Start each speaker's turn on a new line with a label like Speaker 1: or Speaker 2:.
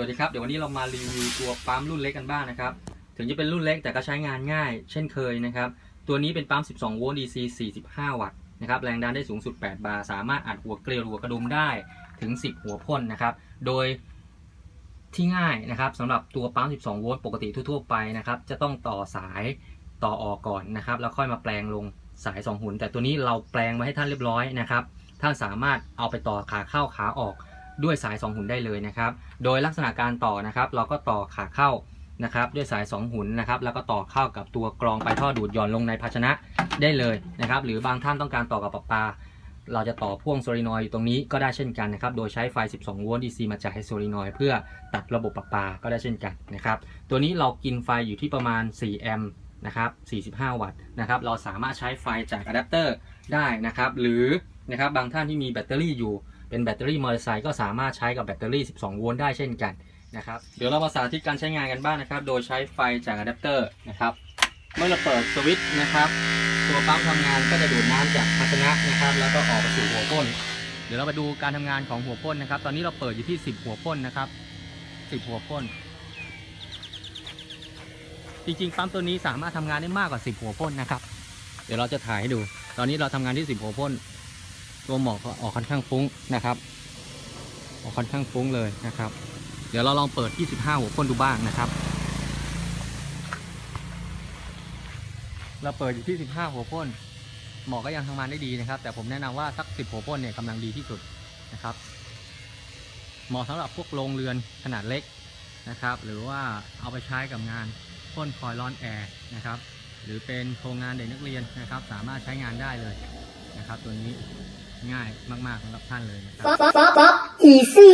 Speaker 1: วัสดีครับเดี๋ยววันนี้เรามารีวิวตัวปั๊มรุ่นเล็กกันบ้างนะครับ ถึงจะเป็นรุ่นเล็กแต่ก็ใช้งานง่าย เช่นเคยนะครับ ตัวนี้เป็นปั๊ม 12 โวลต์ DC 45 วัตต์นะครับแรงดันได้สูงสุด 8 บาร์ สามารถอัดหัวเกลียวหัวกระดุมได้ถึง 10 หัวพ่นนะครับ โดยที่ง่ายนะครับสำหรับตัวปั๊ม 12 โวลต์ปกติทั่วๆไปนะครับจะต้องต่อสายต่อออกก่อนนะครับแล้วค่อยมาแปลงลงสาย 2 หุ่น แต่ตัวนี้เราแปลงมาให้ท่านเรียบร้อยนะครับท่านสามารถเอาไปต่อขาเข้าขาออก ด้วยสาย 2 หุ่นได้เลยนะครับ โดยลักษณะการต่อนะครับ เราก็ต่อขาเข้านะครับ ด้วยสาย 2 หุ่นนะครับ แล้วก็ต่อเข้ากับตัวกรองไปท่อดูดหย่อนลงในภาชนะได้เลยนะครับ หรือบางท่านต้องการต่อกับประปาเราจะต่อพ่วงโซลินอยอยู่ตรงนี้ก็ได้เช่นกันนะครับ โดยใช้ไฟ 12 โวลต์ DC มาจ่ายให้โซลินอยเพื่อตัดระบบประปา ก็ได้เช่นกันนะครับ ตัวนี้เรากินไฟอยู่ที่ประมาณ 4 แอมป์นะครับ 45 วัตต์นะครับ เราสามารถใช้ไฟจากอะแดปเตอร์ได้นะครับ หรือนะครับบางท่านที่มีแบตเตอรี่อยู่ เป็นแบตเตอรี่มอเตอร์ไซค์ก็สามารถใช้กับแบตเตอรี่ 12 โวลต์ได้เช่นกันนะครับเดี๋ยวเรามาสาธิตการใช้งานกันบ้างนะครับ โดยใช้ไฟจากอะแดปเตอร์นะครับ เมื่อเราเปิดสวิตช์นะครับ ตัวปั๊มทำงานก็จะดูดน้ำจากภาชนะนะครับ แล้วก็ออกไปสู่หัวพ่นเดี๋ยวเรามาดูการทำงานของหัวพ่นนะครับ ตอนนี้เราเปิดอยู่ที่ 10 หัวพ่นนะครับ 10 หัวพ่นจริงๆปั๊มตัวนี้สามารถทำงานได้มากกว่า 10 หัวพ่นนะครับ เดี๋ยวเราจะถ่ายให้ดู ตอนนี้เราทำงานที่ 10 หัวพ่น ตัวหมอกก็ออกค่อนข้างฟุ้งนะครับ ออกค่อนข้างฟุ้งเลยนะครับ เดี๋ยวเราลองเปิด 25 หัวพ่นดูบ้างนะครับ เราเปิดอยู่ที่ 15 หัวพ่นหมอก็ยังทำงานได้ดีนะครับ แต่ผมแนะนำว่าสัก 10 หัวพ่นเนี่ยกำลังดีที่สุดนะครับเหมาะสำหรับพวกโรงเรือนขนาดเล็กนะครับ หรือว่าเอาไปใช้กับงานพ่นคอยล์ร้อนแอร์นะครับหรือเป็นโครงงานเด็กนักเรียนนะครับ สามารถใช้งานได้เลยนะครับตัวนี้ ง่ายมากๆสำหรับท่านเลยนะครับ
Speaker 2: Stop, stop, stop. Easy.